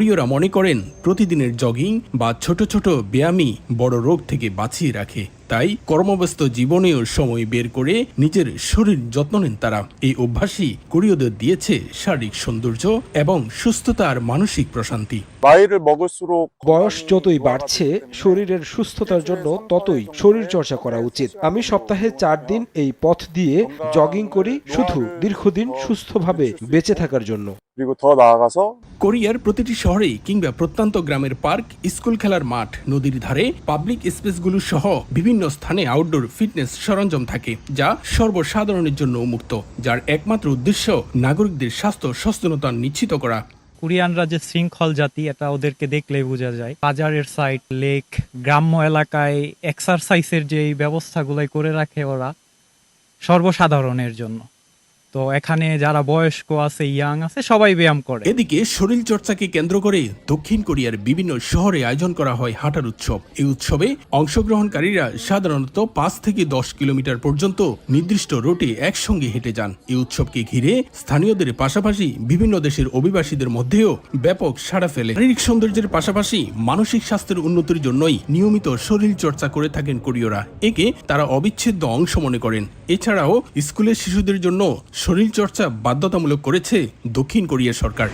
প্রিয়রা মনে করেন প্রতিদিনের জগিং বা ছোট ছোট ব্যায়ামই বড় রোগ থেকে বাঁচিয়ে রাখে। তাই কর্মব্যস্ত জীবনেও সময় বের করে নিজের শরীর যত্ন নেন তারা। এই অভ্যাসই কোরীয়দের দিয়েছে শারীরিক সৌন্দর্য এবং সুস্থতার মানসিক প্রশান্তি। বয়স যতই বাড়ছে শরীরের সুস্থতার জন্য ততই শরীর চর্চা করা উচিত। আমি সপ্তাহে চার দিন এই পথ দিয়ে জগিং করি শুধু দীর্ঘদিন সুস্থভাবে বেঁচে থাকার জন্য। কোরিয়ার প্রতিটি শহরে কিংবা প্রত্যন্ত গ্রামের পার্ক স্কুল খেলার মাঠ নদীর ধারে পাবলিক স্পেসগুলো সহ বিভিন্ন স্থানে আউটডোর ফিটনেস সরঞ্জাম থাকে, যা সর্বসাধারণের জন্য উন্মুক্ত, যার একমাত্র উদ্দেশ্য নাগরিকদের স্বাস্থ্য সচেতনতা নিশ্চিত করা। কোরিয়ানরা যে শৃঙ্খল জাতি, এটা ওদেরকে দেখলে বোঝা যায়। বাজারের সাইড লেক গ্রাম্য এলাকায় এক্সারসাইজের যে ব্যবস্থাগুলাই করে রাখে ওরা সর্বসাধারণের জন্য। তো এখানে যারা বয়স্ক আছে ইয়াং আছে, সবাই ব্যায়াম করে। এদিকে শরীর চর্চাকে কেন্দ্র করে দক্ষিণ কোরিয়ার বিভিন্ন শহরে আয়োজন করা হয় হাঁটার উৎসব। এই উৎসবে অংশগ্রহণকারীরা সাধারণত পাঁচ থেকে দশ কিলোমিটার পর্যন্ত নির্দিষ্ট রুটে একসঙ্গে হেঁটে যান। এই উৎসবকে ঘিরে স্থানীয়দের পাশাপাশি বিভিন্ন দেশের অভিবাসীদের মধ্যেও ব্যাপক সাড়া ফেলে। শারীরিক সৌন্দর্যের পাশাপাশি মানসিক স্বাস্থ্যের উন্নতির জন্যই নিয়মিত শরীর চর্চা করে থাকেন কোরীয়রা। একে তারা অবিচ্ছেদ্য অংশ মনে করেন। এছাড়াও স্কুলের শিশুদের জন্য শরীর চর্চা বাধ্যতামূলক করেছে দক্ষিণ কোরিয়ার সরকার।